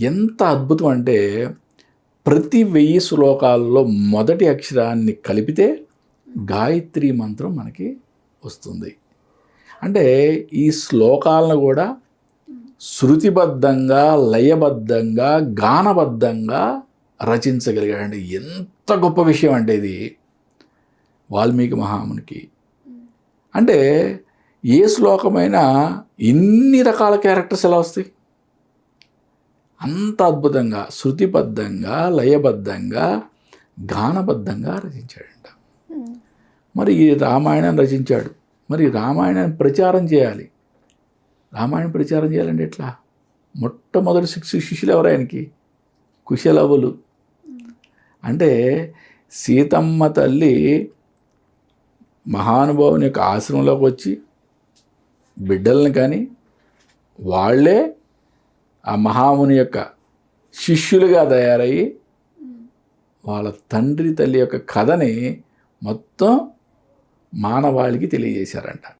ఎంత అద్భుతం అంటే ప్రతి వెయ్యి శ్లోకాల్లో మొదటి అక్షరాన్ని కలిపితే గాయత్రి మంత్రం మనకి వస్తుంది. అంటే ఈ శ్లోకాలను కూడా శృతిబద్ధంగా లయబద్ధంగా గానబద్ధంగా రచించగలిగాడండి. ఎంత గొప్ప విషయం అంటే ఇది వాల్మీకి మహామునికి. అంటే ఏ శ్లోకమైనా ఇన్ని రకాల క్యారెక్టర్స్ ఎలా వస్తాయి? అంత అద్భుతంగా శృతిబద్ధంగా లయబద్ధంగా గానబద్ధంగా రచించాడంట. మరి ఈ రామాయణం రచించాడు. మరి రామాయణాన్ని ప్రచారం చేయాలి. రామాయణం ప్రచారం చేయాలంటే ఎట్లా? మొట్టమొదటి శిక్ష శిష్యులు ఎవరు ఆయనకి? కుశలవులు. అంటే సీతమ్మ తల్లి మహానుభావుని యొక్క ఆశ్రమంలోకి వచ్చి బిడ్డల్ని కానీ వాళ్ళే ఆ మహాముని యొక్క శిష్యులుగా తయారయ్యి వాళ్ళ తండ్రి తల్లి యొక్క కథని మొత్తం మానవాళికి తెలియజేశారంట.